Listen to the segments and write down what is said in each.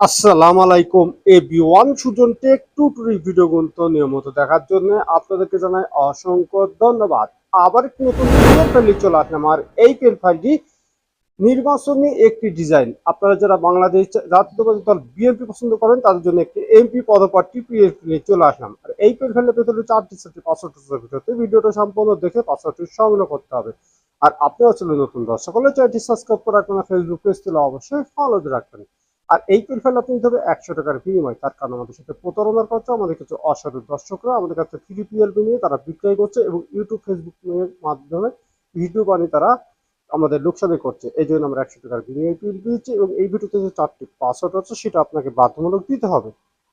আসসালামু আলাইকুম A B one Sujon tech two two video গুলো নিয়মিত দেখার জন্য আপনাদেরকে জানাই অসংখ্য ধন্যবাদ। আবার একটি নতুন ফেলে চলে আসলাম। আর এই পেন ফাইলটি নির্বাচনী একটি ডিজাইন আপনারা যারা বাংলাদেশ জাতীয়তাবাদী দল বিএনপি পছন্দ করেন, তাদের জন্য একটি এমপি পদপ্রার্থী পিএফপি নিয়ে চলে আসলাম। আর এই পেন ফাইলের ভেতরে চারটি চারটি পাসওয়ার্ড ভিডিওটা সম্পূর্ণ দেখে পাসওয়ার্ডটি সংগ্রহ করতে হবে। আর আপনিও ছিল নতুন দর্শক হলে চ্যানেলটি সাবস্ক্রাইব করে রাখবেন ফেসবুক পেজ তুলে অবশ্যই ফলো রাখবেন। আর এই পেনফাইল আপনি নিতে হবে একশো টাকার বিনিময়। তার কারণ আমাদের সাথে প্রতারণার করছে আমাদের কিছু অসাধু দর্শকরা, আমাদের কাছে ফ্রি পিএলপি নিয়ে তারা বিক্রয় করছে এবং ইউটিউব ফেসবুক এর মাধ্যমে ভিডিও বানিয়ে তারা আমাদের লোকসানি করছে। এই জন্য আমরা একশো টাকার বিনিময় পিএলপি দিচ্ছি এবং এই ভিডিওতে যে চারটি পাসওয়ার্ড আছে, সেটা আপনাকে বাধ্যমূলক দিতে হবে।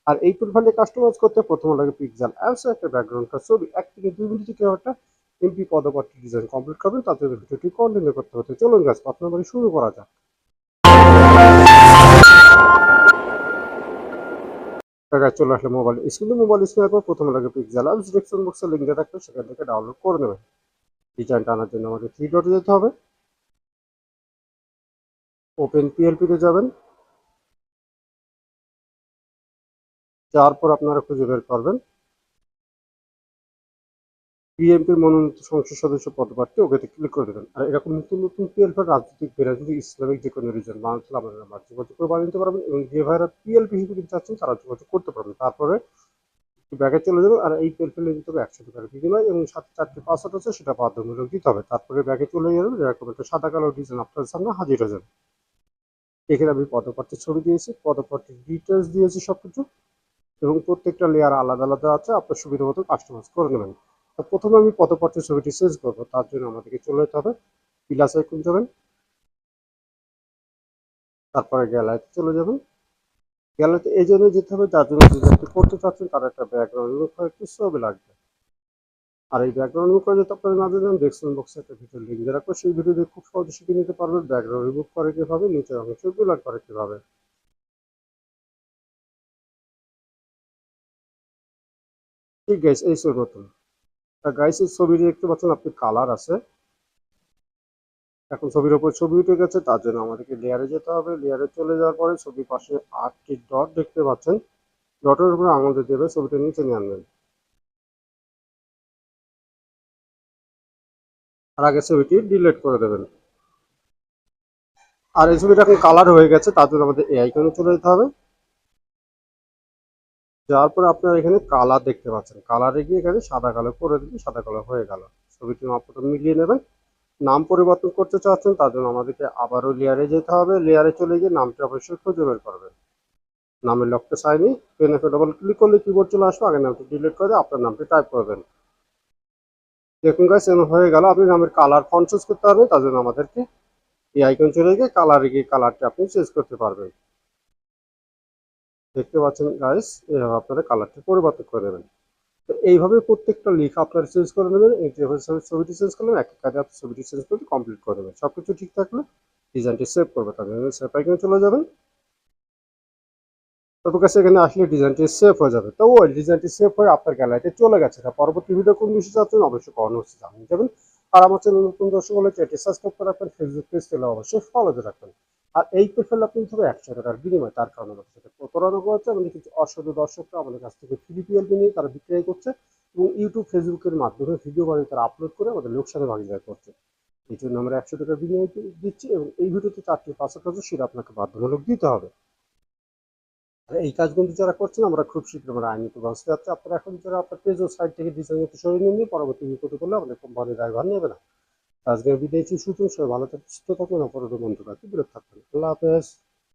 আর এই প্রোফাইলে কাস্টমাইজ করতে প্রথমে লাগে পিক্সেল অ্যাপস একটা ব্যাকগ্রাউন্ড ছবি এক থেকে দুই মিনিট কেউ একটা এমপি পদপাঠটি ডিজাইন কমপ্লিট করবেন, তাতে ভিডিওটি কন্টিনিউ করতে হতে চলুন গাছ আপনার শুরু করা যাক। টাকায় চলে আসলে মোবাইল স্ক্রিনে মোবাইল স্ক্রিনের পর প্রথমে লাগে pixel apps description box link দিয়ে রাখবে সেখান থেকে ডাউনলোড করে নেবেন। ডিজাইনটা আনার জন্য আমাদের থ্রি ডটে যেতে হবে। ওপেন পিএলপিতে যাবেন। যাওয়ার পর আপনারা খুঁজে বের করবেন। বিএনপির মনোনীত সংসদ সদস্য পদপ্রার্থী ওকেতে ক্লিক করে দেবেন। আর এরকম নতুন নতুন পিএলপি রাজনৈতিক বিরাজনীতি ইসলামিক যে কোনো রিজন মানুষ আমাদের নাম্বার যোগাযোগ করে বানিয়ে নিতে পারবেন এবং যে ভাইরা পিএলপি হিসেবে কিনতে চাচ্ছেন তারা যোগাযোগ করতে পারবেন। তারপরে ব্যাগে চলে যাবেন আর এই পিএলপি দিতে হবে একশো টাকার বিনিময় এবং সাথে চারটি পাসওয়ার্ড আছে, সেটা বাধ্যতামূলক দিতে হবে। তারপরে ব্যাগে চলে যাবেন, এরকম একটা সাদা কালো ডিজাইন আপনার সামনে হাজির হয়ে যাবে এখানে আমি পদপ্রার্থীর ছবি দিয়েছি, পদপ্রার্থীর ডিটেলস দিয়েছি সব কিছু এবং প্রত্যেকটা লেয়ার আলাদা আলাদা আছে, আপনার সুবিধা মতো কাস্টমাইজ করে নেবেন। তো প্রথমে আমি পদপ্রার্থীর ছবিটি চেঞ্জ করব, তার জন্য আমাদেরকে চলে যেতে হবে। প্লাস আইকন যাবেন তারপরে গ্যালারিতে চলে যাবেন। গ্যালারিতে এই জন্য যেতে হবে, যার জন্য ডিজাইনটি করতে চাচ্ছেন, তার একটা ব্যাকগ্রাউন্ড রিমুভ করে একটি ছবি লাগবে। আর এই ব্যাকগ্রাউন্ড রিমুভ করে যদি আপনারা না জানেন ডেসক্রিপশন বক্সে একটা ভিডিও লিঙ্ক দিয়ে রাখব সেই ভিডিও দিয়ে খুব সহজে শিখে নিতে পারবেন ব্যাকগ্রাউন্ড রিমুভ করে কীভাবে, নিচের অংশ ব্লার করে কীভাবে। ঠিক গাইস এই সব মতন গাইস এই ছবি দেখতে পাচ্ছেন আপনি কালার আছে। এখন ছবির ওপর ছবি উঠে গেছে, তার জন্য আমাদেরকে লেয়ারে যেতে হবে। লেয়ারে চলে যাওয়ার পরে ছবির পাশে আটটি ডট দেখতে পাচ্ছেন। ডটের উপরে আঙুল দিয়ে দেবে ছবিটা নিচে নিয়ে আনবেন। আর আগে ছবিটি ডিলিট করে দেবেন। আর এই ছবিটা এখন কালার হয়ে গেছে, তার জন্য আমাদের এই আইকনে চলে যেতে হবে। যাওয়ার পরে আপনারা এখানে কালার দেখতে পাচ্ছেন। কালারে গিয়ে এখানে সাদা কালো করে দিলে সাদা কালো হয়ে গেল। ছবিটি মাপটা মিলিয়ে নেবেন। নাম পরিবর্তন করতে চাচ্ছেন, তার জন্য আমাদেরকে আবারও লেয়ারে যেতে হবে। লেয়ারে চলে গিয়ে নামটা অবশ্যই খুঁজে বের করবেন। নামের লকটা সাইনি পেনে ডবল ক্লিক করলে কিবোর্ড চলে আসবে। আগে নামটি ডিলিট করে আপনার নামটি টাইপ করবেন। দেখুন গাছ এমন হয়ে গেল। আপনি নামের কালার ফন্ট চুজ করতে পারবেন, তার জন্য আমাদেরকে এই আইকন চলে গিয়ে কালারে গিয়ে কালারটি আপনি চেঞ্জ করতে পারবেন। দেখতে পাচ্ছেন গাইস এইভাবে আপনারা কালারটি পরিবর্তন করে নেবেন। তো এইভাবে প্রত্যেকটা লেখা আপনারা চেঞ্জ করে নেবেন ছবিটি চেঞ্জ করলেন এক কাজে আপনি ছবিটি চেঞ্জ করে কমপ্লিট করে দেবেন সব কিছু ঠিক থাকলে ডিজাইনটি সেভ করবে জন্য সেভ আইকনে চলে যাবেন। তারপর কাছে এখানে আসলে ডিজাইনটি সেভ হয়ে যাবে। তো ওই ডিজাইনটি সেভ হয়ে আপনার গ্যালারিতে চলে গেছে। পরবর্তী ভিডিও কোন বিষয়ে যাচ্ছেন অবশ্যই কমেন্ট বক্সে জানিয়ে যাবেন। আর আমার চ্যানেল নতুন দর্শক হলে চ্যানেলটি সাবস্ক্রাইব করে রাখবেন ফেসবুক পেজ তেলে অবশ্যই ফলো দিয়ে রাখবেন। আর এই পেফেল আপনি হবে একশো টাকার বিনিময় তার কারণে আমাদের সাথে প্রতারণা করেছে আমাদের কিছু অসাধু দর্শকরা আমাদের কাছ থেকে ফ্রি নিয়ে তারা বিক্রয় করছে এবং ইউটিউব ফেসবুকের মাধ্যমে ভিডিও বানিয়ে তারা আপলোড করে আমাদের লোকসানে ভাগিদার করছে। এই জন্য আমরা একশো টাকার বিনিময় দিচ্ছি এবং এই ভিডিওতে চারটি আছে সেটা আপনাকে বাধ্যতামূলক দিতে হবে। আর এই কাজগুলো যারা করছেন, আমরা খুব শীঘ্র আমরা আইনত ব্যবস্থা যাচ্ছে। আপনারা এখন যারা আপনার পেজ ও সাইট থেকে ডিজাইন করতে সরিয়ে নিয়ে পরবর্তী বিপদে করলে আমাদের কোম্পানির দায়ভার নেবে না। আজকে বিদায় সুযোগ সবাই ভালো থাকবে সুস্থ থাকবেন অপরাধ বন্ধ রাখি বিরত থাকবেন আল্লাহ হাফেজ।